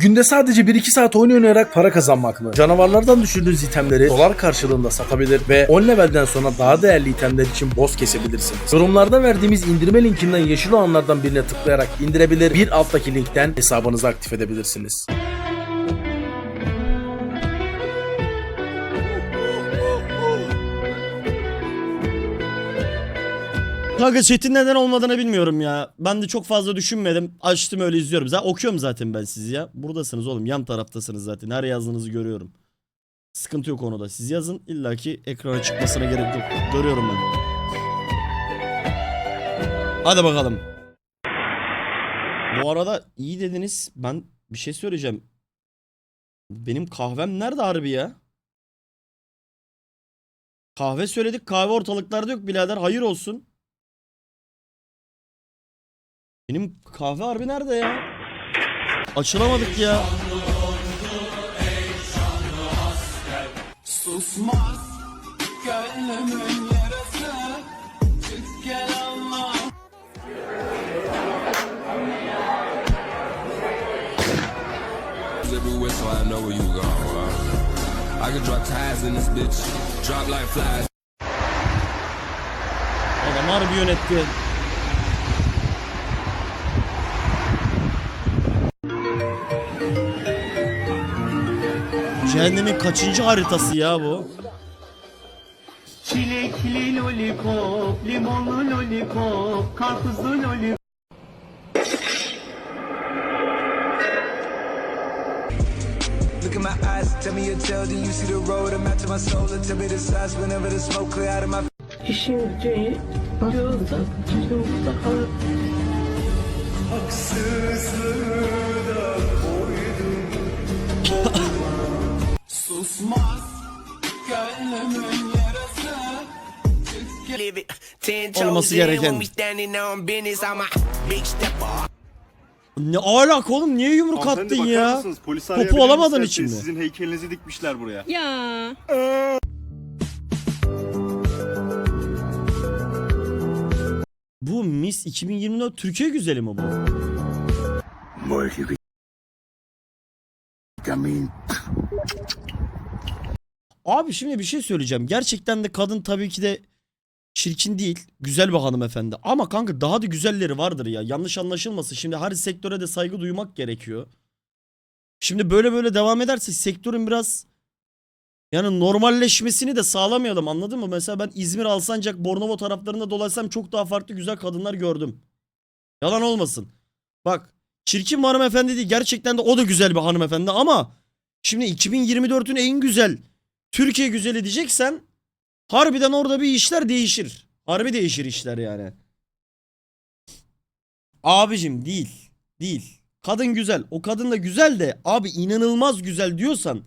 Günde sadece 1-2 saat oyun oynayarak para kazanmak mı? Canavarlardan düşürdüğünüz itemleri dolar karşılığında satabilir ve 10 levelden sonra daha değerli itemler için boss kesebilirsiniz. Yorumlarda verdiğimiz indirme linkinden yeşil olanlardan birine tıklayarak indirebilir, bir alttaki linkten hesabınızı aktif edebilirsiniz. Kanka chat'in neden olmadığını bilmiyorum ya. Ben de çok fazla düşünmedim. Açtım öyle izliyorum. Zaten okuyorum zaten ben sizi ya. Buradasınız oğlum. Yan taraftasınız zaten. Her yazdığınızı görüyorum. Sıkıntı yok konuda. Siz yazın. İlla ki ekrana çıkmasına gerek yok. Görüyorum ben. Hadi bakalım. Bu arada iyi dediniz. Ben bir şey söyleyeceğim. Benim kahvem nerede harbi ya? Kahve söyledik. Kahve ortalıklarda yok birader. Hayır olsun. Benim kahve harbi nerede ya? Açılamadık ya. everywhere, so I know where you going. I can drop ties in this bitch, drop like flies. Adam harbi yönetti. Cehennemin kaçıncı haritası ya bu? Çilekli lollipop, limonlu lollipop, karpuzlu lollipop. Look in my eyes, tell me your tale, then you see the road. I'm out to my soul, and tell me the size whenever the smoke clear out of my İşin gücü yolda, yolda kalır. Olması gereken. Ne alaka oğlum? Niye yumruk Hanımefendi attın bakar ya? mısınız? Polisi Topu alamadın misiniz? için mi? Sizin heykelinizi dikmişler buraya. Ya. Bu Miss 2024 Türkiye güzeli mi bu? Abi şimdi bir şey söyleyeceğim. Gerçekten de kadın tabii ki de çirkin değil. Güzel bir hanımefendi. Ama kanka daha da güzelleri vardır ya. Yanlış anlaşılmasın. Şimdi her sektöre de saygı duymak gerekiyor. Şimdi böyle böyle devam ederse sektörün biraz yani normalleşmesini de sağlamayalım anladın mı? Mesela ben İzmir Alsancak Bornova taraflarında dolaşsam çok daha farklı güzel kadınlar gördüm. Yalan olmasın. Bak çirkin bir hanımefendi değil. Gerçekten de o da güzel bir hanımefendi ama şimdi 2024'ün en güzel Türkiye güzeli diyeceksen harbiden orada bir işler değişir. Harbi değişir işler yani. Abicim değil. Değil. Kadın güzel. O kadın da güzel de abi inanılmaz güzel diyorsan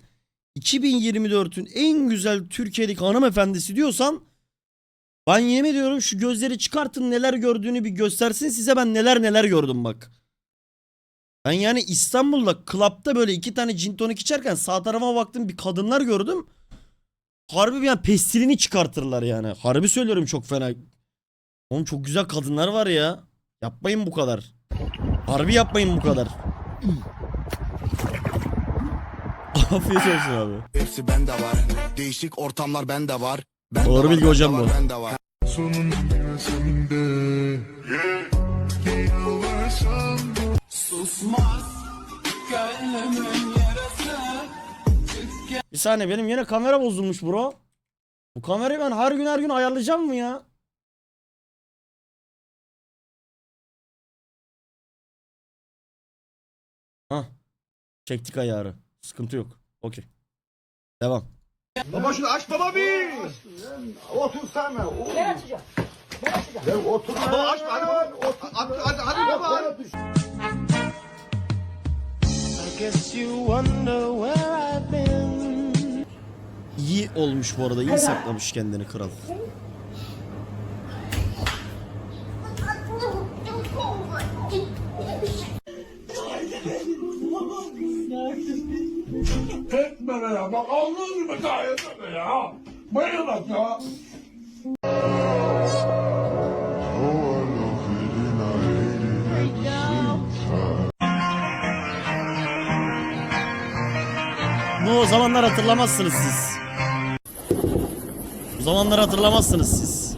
2024'ün en güzel Türkiye'deki hanımefendisi diyorsan ben yemin ediyorum şu gözleri çıkartın neler gördüğünü bir göstersin size ben neler neler gördüm bak. Ben yani İstanbul'da klapta böyle iki tane gin içerken sağ tarafa baktım bir kadınlar gördüm. Harbi bir yani pestilini çıkartırlar yani. Harbi söylüyorum çok fena. Oğlum çok güzel kadınlar var ya. Yapmayın bu kadar. Harbi yapmayın bu kadar. Afiyet olsun abi. Hepsi bende var. Değişik ortamlar bende var. Bende Doğru bilgi hocam var, bu. Bende var. Bir saniye benim yine kamera bozulmuş bro. Bu kamerayı ben her gün her gün ayarlayacağım mı ya? Hah. Çektik ayarı. Sıkıntı yok. Okey. Devam. Baba şunu aç baba bir. Otur sen. Ben açacağım. Ben açacağım. Ya otur. Baba aç hadi baba. Otur. Hadi hadi, hadi baba. hadi. İyi olmuş bu arada. iyi saklamış kendini kral. Etme be ya. Bak Allah'ın gibi etme ya. Baya bak ya. Bu o zamanlar hatırlamazsınız siz. Bu zamanları hatırlamazsınız siz.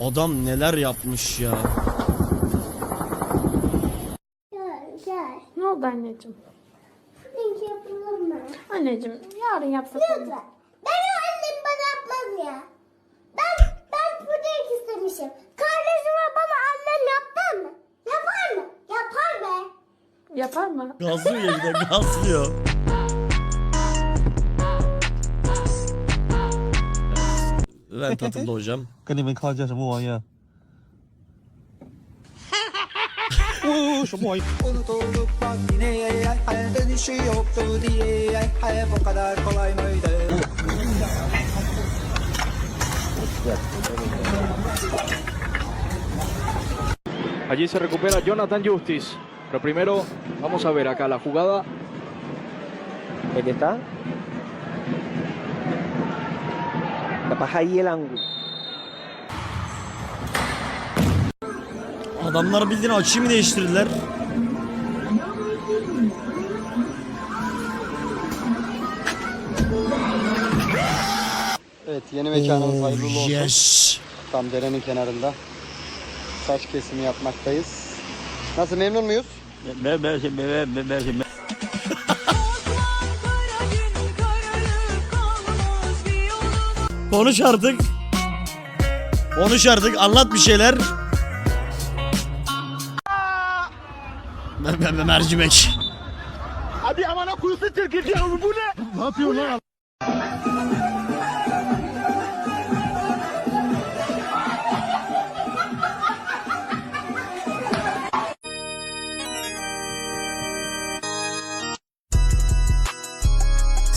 Adam neler yapmış ya. Gel gel. Ne oldu anneciğim? Puding yapılır mı? Anneciğim yarın yapsak olur. Lütfen. Ben annem bana yapmaz ya Ben ben puding istemişim. Kardeşime bana annem yapar mı? Yapar mı? Yapar be. Yapar mı? Gazlıyor ya bir de gazlıyor. Ben tatımda hocam. 跟你们看一下什么玩意儿？哦，什么玩意？ Unutuluk bak yine dönüşü yoktu diye bu kadar kolay mıydı? Allí se recupera Jonathan Justice. Pero primero vamos a ver acá la jugada. ¿Dónde está? Capaz ahí el ángulo. Adamlar bildiğin açıyı mı değiştirdiler? Evet yeni mekanımız hayırlı uğurlu olsun. Yes. Tam derenin kenarında. Saç kesimi yapmaktayız. Nasıl memnun muyuz? Konuş artık. Konuş artık anlat bir şeyler. Me- me- me- Mercimek. Hadi amana kuyusu Türkiye bu ne? Ne yapıyor lan?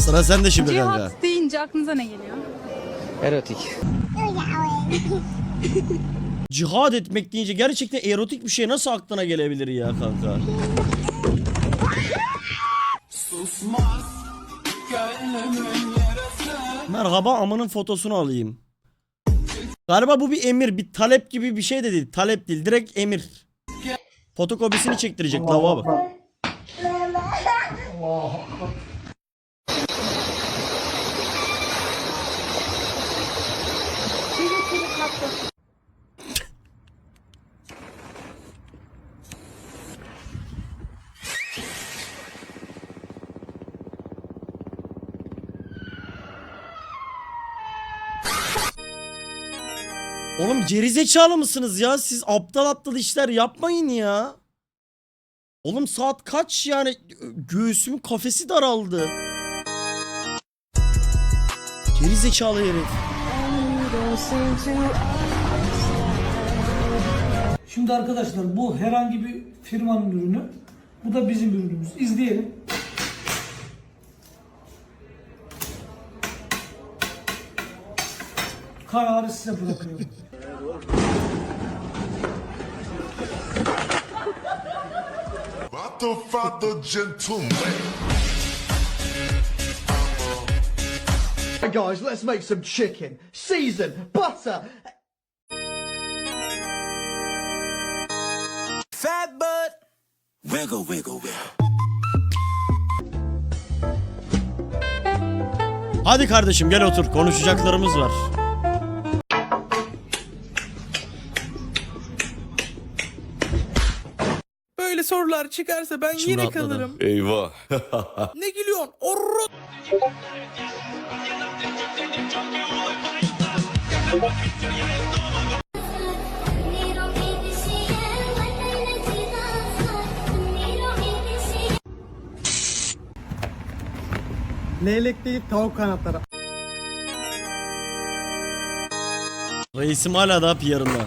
Sıra sende şimdi kanka. Cihat deyince aklınıza ne geliyor? Erotik. Cihad etmek deyince gerçekten erotik bir şey nasıl aklına gelebilir ya kanka? Merhaba amının fotosunu alayım. Galiba bu bir emir, bir talep gibi bir şey de değil. Talep değil, direkt emir. Fotokopisini çektirecek lavuğa Oğlum gerizekalı mısınız ya? Siz aptal aptal işler yapmayın ya. Oğlum saat kaç yani? Göğsümün kafesi daraldı. Gerizekalı herif. Şimdi arkadaşlar bu herhangi bir firmanın ürünü. Bu da bizim ürünümüz. İzleyelim. Kararı size bırakıyorum. Father, father, gentleman. Guys, let's make some chicken. Season, butter, Fat butt. Wiggle, wiggle, wiggle. Hadi kardeşim gel otur. Konuşacaklarımız var. Böyle sorular çıkarsa ben İçim yine rahatladı. kalırım. Eyvah. Ne gülüyorsun? Orro. Leylek değil tavuk kanatları. Reisim hala daha PR'ında.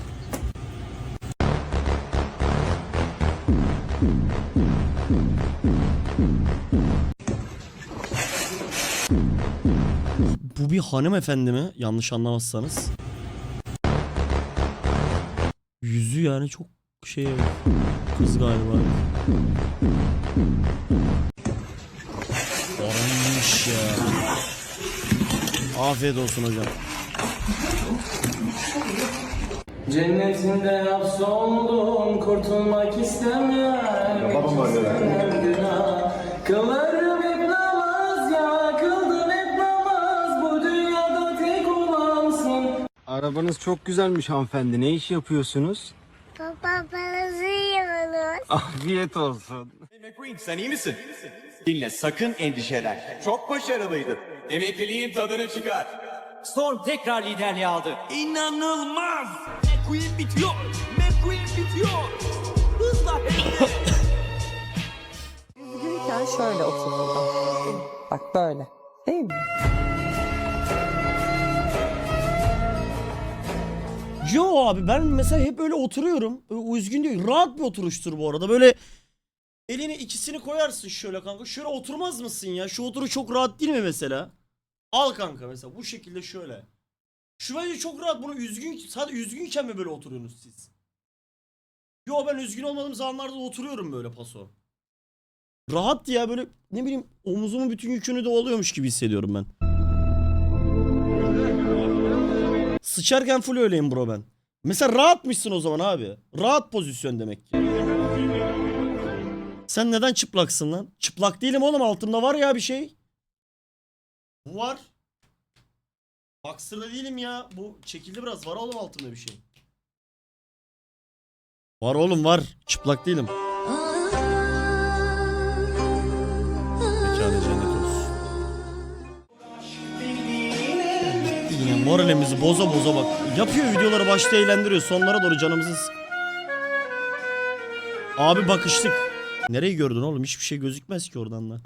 Bu bir hanımefendi mi? Yanlış anlamazsanız. Yüzü yani çok şey kız galiba. Arınmış ya. Afiyet olsun hocam. Cennetinde hapsoldum kurtulmak istemem Babam var Kılarım Arabanız çok güzelmiş hanımefendi. Ne iş yapıyorsunuz? Baba parası yiyoruz. Afiyet olsun. McQueen sen iyi misin? Dinle sakın endişelenme. Çok başarılıydın. Emekliliğin tadını çıkar. Storm tekrar liderliği aldı İnanılmaz. McQueen bitiyor. McQueen bitiyor. Hızla Üzgünken şöyle otururdum Bak böyle değil mi? Yo abi ben mesela hep öyle oturuyorum. Ö- Üzgün değil. Rahat bir oturuştur bu arada. Böyle elini ikisini koyarsın şöyle kanka. Şöyle oturmaz mısın ya? Şu oturuş çok rahat değil mi mesela? Al kanka mesela bu şekilde şöyle. Şu bence çok rahat. Bunu üzgün sadece üzgünken mi böyle oturuyorsunuz siz? Yo ben üzgün olmadığım zamanlarda da oturuyorum böyle paso. Rahat ya böyle ne bileyim omuzumun bütün yükünü de oluyormuş gibi hissediyorum ben. Sıçarken full öyleyim bro ben. Mesela rahatmışsın o zaman abi. Rahat pozisyon demek ki. Sen neden çıplaksın lan? Çıplak değilim oğlum altımda var ya bir şey. Bu var. Boxer'da değilim ya. Bu çekildi biraz. Var oğlum altımda bir şey. Var oğlum var. Çıplak değilim. Yine moralimizi boza boza bak. Yapıyor videoları başta eğlendiriyor. Sonlara doğru canımızı sık. Abi bakıştık. Nereyi gördün oğlum? Hiçbir şey gözükmez ki oradan da.